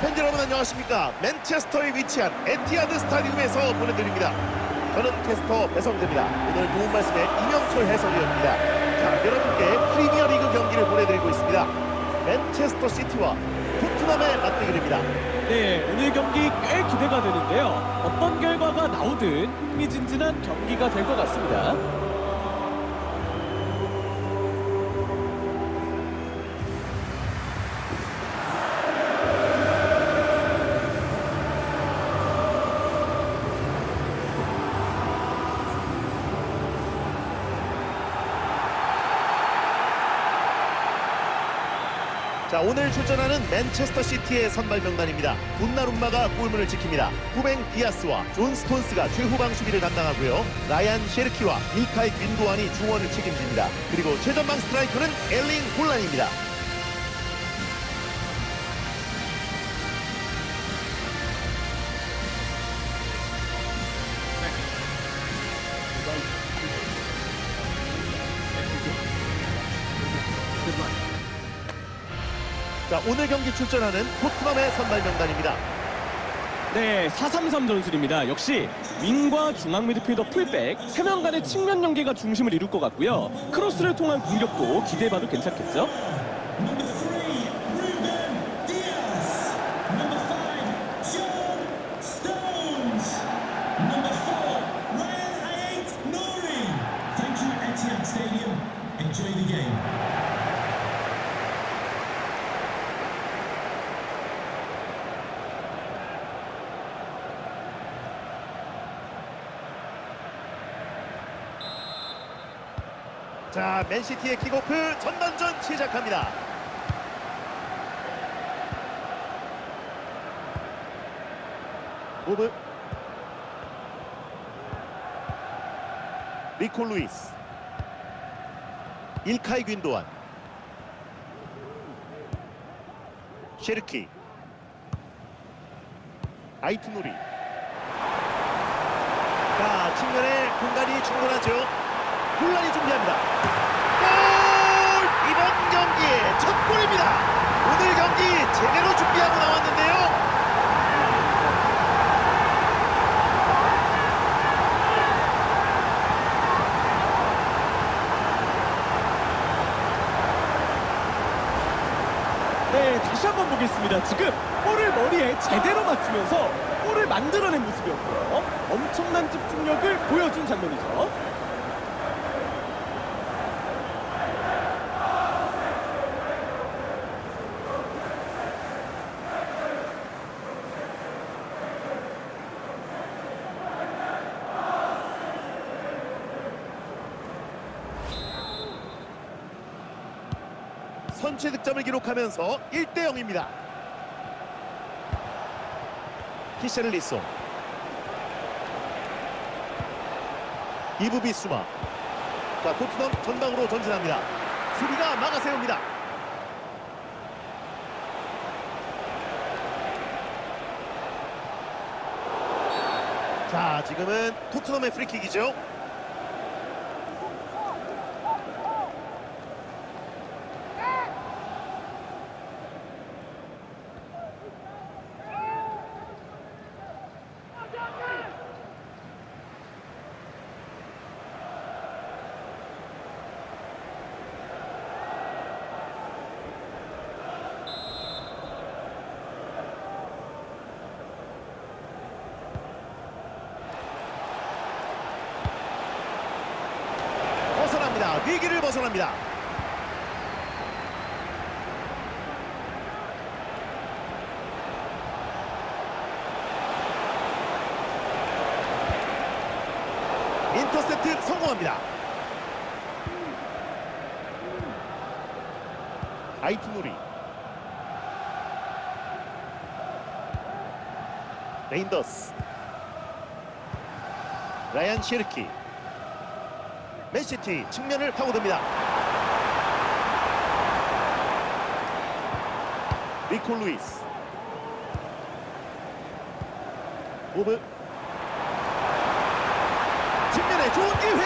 팬 여러분 안녕하십니까? 맨체스터에 위치한 에티하드 스타디움에서 보내드립니다. 저는 캐스터 배성재입니다. 오늘 좋은 말씀에 이명철 해설위원입니다. 자 여러분께 프리미어리그 경기를 보내드리고 있습니다. 맨체스터 시티와 토트넘의 맞대결입니다. 네, 오늘 경기 꽤 기대가 되는데요. 어떤 결과가 나오든 흥미진진한 경기가 될 것 같습니다. 자 오늘 출전하는 맨체스터 시티의 선발 명단입니다. 돈나룸마가 골문을 지킵니다. 후뱅 디아스와 존 스톤스가 최후방 수비를 담당하고요. 라얀 셰르키와 밀카이 윈도안이 중원을 책임집니다. 그리고 최전방 스트라이커는 엘링 홀란입니다. 자 오늘 경기 출전하는 토트넘의 선발 명단입니다. 네, 433 전술입니다. 역시 윙과 중앙 미드필더 풀백 3명 간의 측면 연계가 중심을 이룰 것 같고요. 크로스를 통한 공격도 기대해봐도 괜찮겠죠? 자 맨시티의 킥오프 전반전 시작합니다. 오브. 리코 루이스. 일카이 윈도안 셰르키. 아이트누리. 자 측면에 공간이 충분하죠 혼란이 준비합니다 골 이번 경기의 첫 골입니다 오늘 경기 제대로 준비하고 나왔는데요 네, 다시 한번 보겠습니다. 지금 볼을 머리에 제대로 맞추면서 골을 만들어낸 모습이었고요. 엄청난 집중력을 보여준 장면이죠. 선취 득점을 기록하면서 1대 0입니다. 히셰를리송 이브 비 수마 자 토트넘 전방으로 전진합니다. 수비가 막아세웁니다. 자 지금은 토트넘의 프리킥이죠. 위기를 벗어납니다. 인터셉트 성공합니다. 아이투누리 레인더스 라얀 시르키 맨시티 측면을 파고듭니다. 리코 루이스. 오브. 측면에 좋은 기회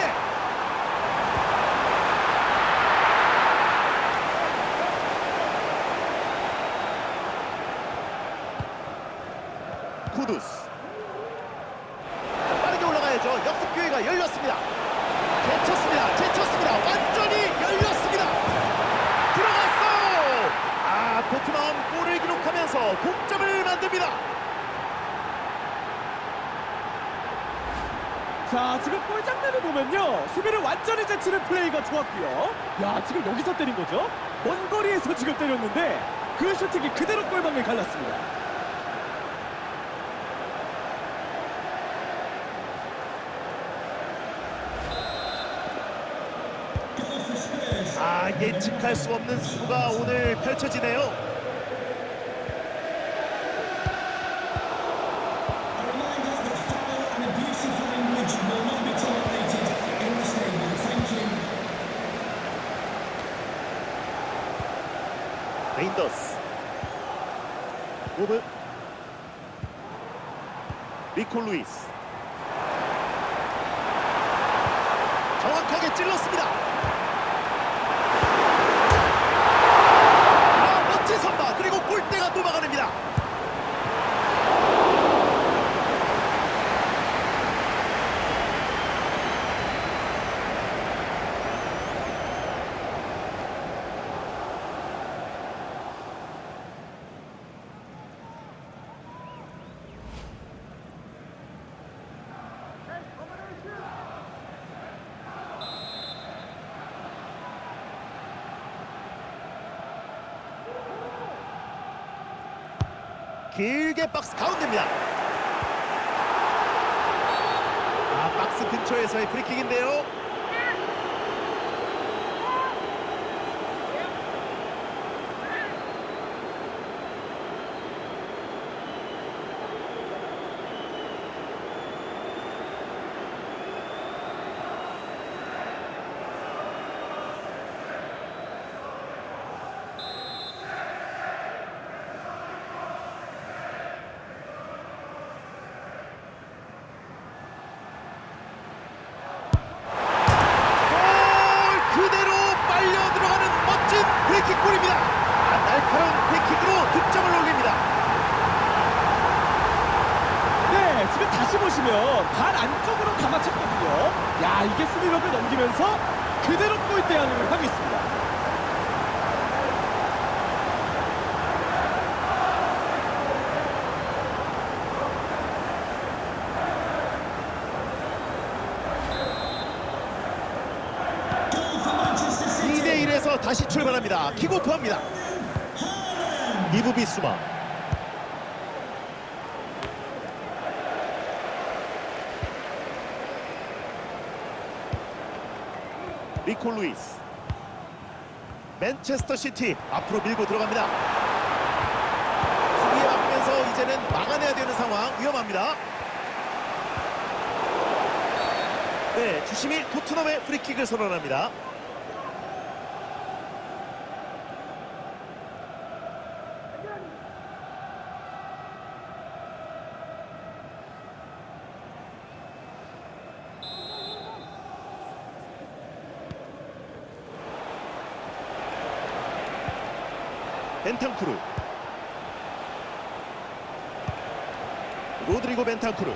수비를 완전히 제치는 플레이가 좋았고요. 야, 지금 여기서 때린 거죠? 먼 거리에서 지금 때렸는데 그 슈팅이 그대로 골망을 갈랐습니다. 아 예측할 수 없는 승부가 오늘 펼쳐지네요. 리코 루이스. 정확하게 찔렀습니다 아, 멋진 선방 그리고 골대가 또 막아냅니다 길게 박스 가운데입니다. 아 박스 근처에서의 프리킥인데요 골 그대로 빨려 들어가는 멋진 프리킥골입니다. 아, 날카로운 프리킥으로 득점을 올립니다. 네, 지금 다시 보시면 발 안쪽으로 감아찼거든요. 야, 이게 수비력을 넘기면서 그대로 골대 안으로 가겠습니다. Goal for Manchester City. 2대 1에서 다시 출발합니다. 킥오프합니다. 이부 비수마. 리코 루이스. 맨체스터 시티 앞으로 밀고 들어갑니다. 수비에 막으면서 이제는 막아내야 되는 상황 위험합니다. 네, 주심이 토트넘의 프리킥을 선언합니다. 벤탄쿠르 로드리고 벤탄쿠르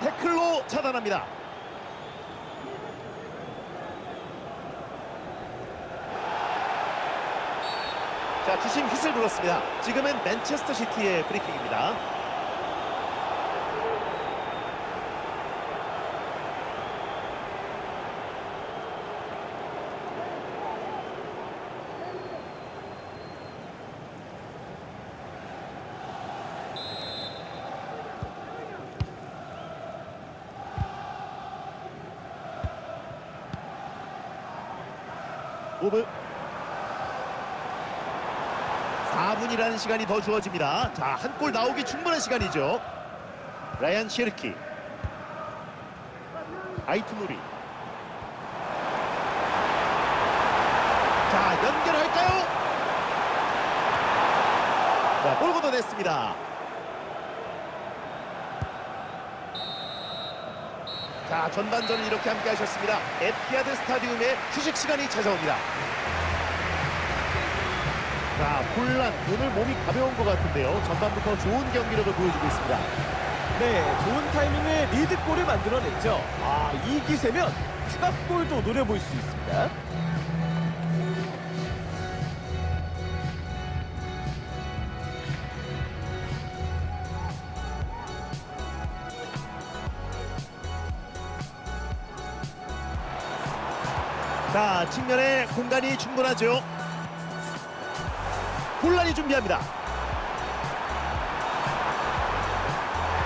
태클로 차단합니다. 자 주심 휘슬 불었습니다. 지금은 맨체스터 시티의 프리킥입니다 오브 4분이라는 시간이 더 주어집니다. 자, 한 골 나오기 충분한 시간이죠. 라이안 시르키. 아이투누리. 자, 연결할까요? 자, 볼 걷어냈습니다. 자, 전반전을 이렇게 함께 하셨습니다. 에티아드 스타디움의 휴식 시간이 찾아옵니다. 자, 혼란. 오늘 몸이 가벼운 것 같은데요. 전반부터 좋은 경기력을 보여주고 있습니다. 네, 좋은 타이밍에 리드골을 만들어냈죠. 아, 이 기세면 추가골도 노려볼 수 있습니다. 측면에 공간이 충분하죠. 곤란히 준비합니다.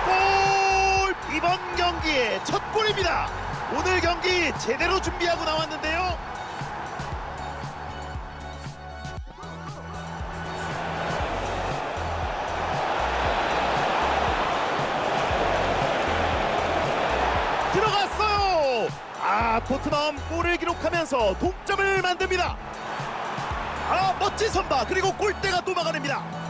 골! 이번 경기의 첫 골입니다. 오늘 경기 제대로 준비하고 나왔는데요. 토트넘 골을 기록하면서 동점을 만듭니다. 아, 멋진 선바 그리고 골대가 또 막아냅니다.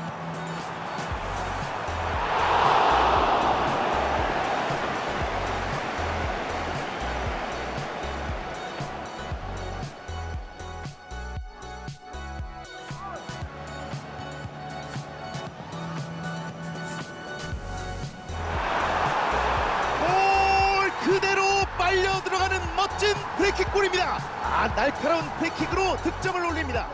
멋진 프리킥 골입니다. 아 날카로운 프리킥으로 득점을 올립니다.